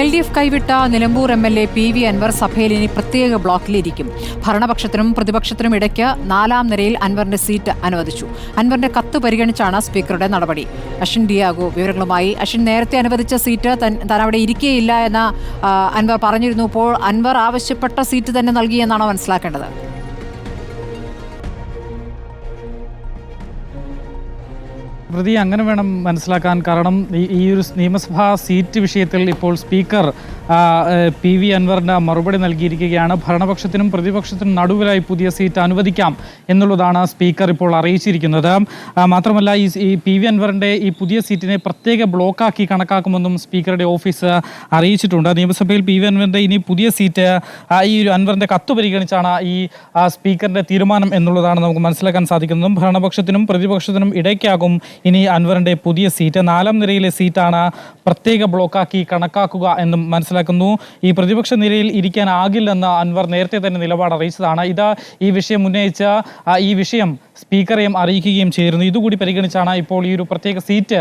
L D F കൈവിട്ട Nilambur M L A P V Anvar സഭയിൽ ഇനി പ്രത്യേക ബ്ലോക്കിലിരിക്കും. ഭരണപക്ഷത്തിനും പ്രതിപക്ഷത്തിനും ഇടയ്ക്ക് നാലാം നിരയിൽ അൻവറിന്റെ സീറ്റ് അനുവദിച്ചു. അൻവറിന്റെ കത്ത് പരിഗണിച്ചാണ് സ്പീക്കറുടെ നടപടി. അഷിൻ ഡിയാഗോ വിവരങ്ങളുമായി. അഷിൻ നേരത്തെ അനുവദിച്ച സീറ്റ് താൻ അവിടെ ഇരിക്കുകയില്ല എന്ന് അൻവർ പറഞ്ഞിരുന്നു. ഇപ്പോൾ അൻവർ ആവശ്യപ്പെട്ട സീറ്റ് തന്നെ നൽകിയെന്നാണോ മനസ്സിലാക്കേണ്ടത്? പ്രതി അങ്ങനെ വേണം മനസ്സിലാക്കാൻ. കാരണം ഈ- ഒരു നിയമസഭാ സീറ്റ് വിഷയത്തിൽ ഇപ്പോൾ സ്പീക്കർ പി വി അൻവറിന് മറുപടി നൽകിയിരിക്കുകയാണ്. ഭരണപക്ഷത്തിനും പ്രതിപക്ഷത്തിനും നടുവിലായി പുതിയ സീറ്റ് അനുവദിക്കാം എന്നുള്ളതാണ് സ്പീക്കർ ഇപ്പോൾ അറിയിച്ചിരിക്കുന്നത്. മാത്രമല്ല ഈ പി വി അൻവറിന്റെ ഈ പുതിയ സീറ്റിനെ പ്രത്യേക ബ്ലോക്കാക്കി കണക്കാക്കുമെന്നും സ്പീക്കറുടെ ഓഫീസ് അറിയിച്ചിട്ടുണ്ട്. നിയമസഭയിൽ പി വി അൻവറിന്റെ ഇനി പുതിയ സീറ്റ് ഈ ഒരു അൻവറിന്റെ കത്ത് പരിഗണിച്ചാണ് ഈ സ്പീക്കറിന്റെ തീരുമാനം എന്നുള്ളതാണ് നമുക്ക് മനസ്സിലാക്കാൻ സാധിക്കുന്നതും. ഭരണപക്ഷത്തിനും പ്രതിപക്ഷത്തിനും ഇടയ്ക്കാകും ഇനി അൻവറിന്റെ പുതിയ സീറ്റ്. നാലാം നിരയിലെ സീറ്റാണ് പ്രത്യേക ബ്ലോക്കാക്കി കണക്കാക്കുക എന്നും മനസ്സിലാക്കുന്നു ഈ പ്രതിപക്ഷ നിരയിൽ ഇരിക്കാനാകില്ലെന്ന് അൻവർ നേരത്തെ തന്നെ നിലപാട് അറിയിച്ചതാണ്. ഇതാ ഈ വിഷയം ഉന്നയിച്ച ഈ വിഷയം സ്പീക്കറെയും അറിയിക്കുകയും ചെയ്തിരുന്നു. ഇതുകൂടി പരിഗണിച്ചാണ് ഇപ്പോൾ ഈ ഒരു പ്രത്യേക സീറ്റ്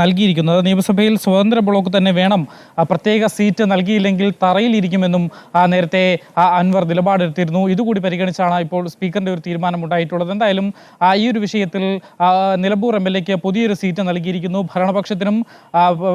നൽകിയിരിക്കുന്നത്. നിയമസഭയിൽ സ്വതന്ത്ര ബ്ലോക്ക് തന്നെ വേണം പ്രത്യേക സീറ്റ് നൽകിയില്ലെങ്കിൽ തറയിലിരിക്കുമെന്നും നേരത്തെ അൻവർ നിലപാടെടുത്തിരുന്നു. ഇതുകൂടി പരിഗണിച്ചാണ് ഇപ്പോൾ സ്പീക്കറിന്റെ ഒരു തീരുമാനം ഉണ്ടായിട്ടുള്ളത് എന്തായാലും ഈ ഒരു വിഷയത്തിൽ നിലമ്പൂർ എം എൽ എക്ക് പുതിയൊരു സീറ്റ് നൽകിയിരിക്കുന്നു. ഭരണപക്ഷത്തിനും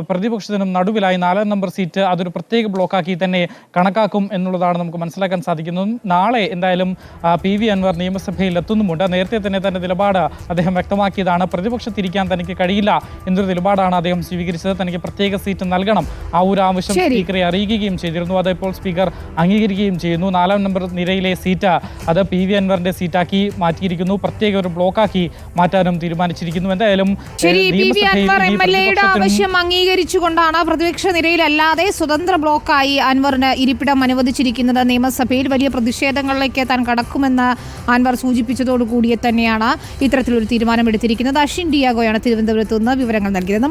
പ്രതിപക്ഷത്തിനും നടുവിലായി നാലാം നമ്പർ സീറ്റ് അതൊരു പ്രത്യേക ബ്ലോക്കാക്കി തന്നെ കണക്കാക്കും എന്നുള്ളതാണ് നമുക്ക് മനസ്സിലാക്കാൻ സാധിക്കുന്നത്. നാളെ എന്തായാലും പി വി അൻവർ നിയമസഭയിൽ എത്തുന്നുമുണ്ട്. നേരത്തെ തന്നെ തന്റെ നിലപാട് അദ്ദേഹം വ്യക്തമാക്കിയതാണ്. പ്രതിപക്ഷത്തിരിക്കാൻ തനിക്ക് കഴിയില്ല എന്നൊരു നിലപാടാണ് അദ്ദേഹം സ്വീകരിച്ചത്. തനിക്ക് പ്രത്യേക സീറ്റ് നൽകണം. ആ ഒരു ആവശ്യം. സ്പീക്കറെ അറിയിക്കുകയും ചെയ്തിരുന്നു. അത് ഇപ്പോൾ സ്പീക്കർ അംഗീകരിക്കുകയും ചെയ്യുന്നു. നാലാം നമ്പർ നിരയിലെ സീറ്റ് അത് പി വി അൻവറിന്റെ സീറ്റാക്കി മാറ്റിയിരിക്കുന്നു. പ്രത്യേക ഒരു ബ്ലോക്കാക്കി മാറ്റാനും തീരുമാനിച്ചിരിക്കുന്നു. എന്തായാലും ആവശ്യം അംഗീകരിച്ചുകൊണ്ടാണ് പ്രതിപക്ഷ നിരയിലല്ലാതെ സ്വതന്ത്ര ബ്ലോക്കായി അൻവറിന് ഇരിപ്പിടം അനുവദിച്ചിരിക്കുന്നത് നിയമസഭയിൽ വലിയ പ്രതിഷേധങ്ങളിലേക്ക് താൻ കടക്കുമെന്ന് അൻവർ സൂചിപ്പിച്ചതോടുകൂടി തന്നെയാണ് ഇത്തരത്തിലൊരു തീരുമാനമെടുത്തിരിക്കുന്നത്. അഷിൻ ഡിയാഗോയാണ് തിരുവനന്തപുരത്ത് നിന്ന് വിവരങ്ങൾ നൽകിയത്.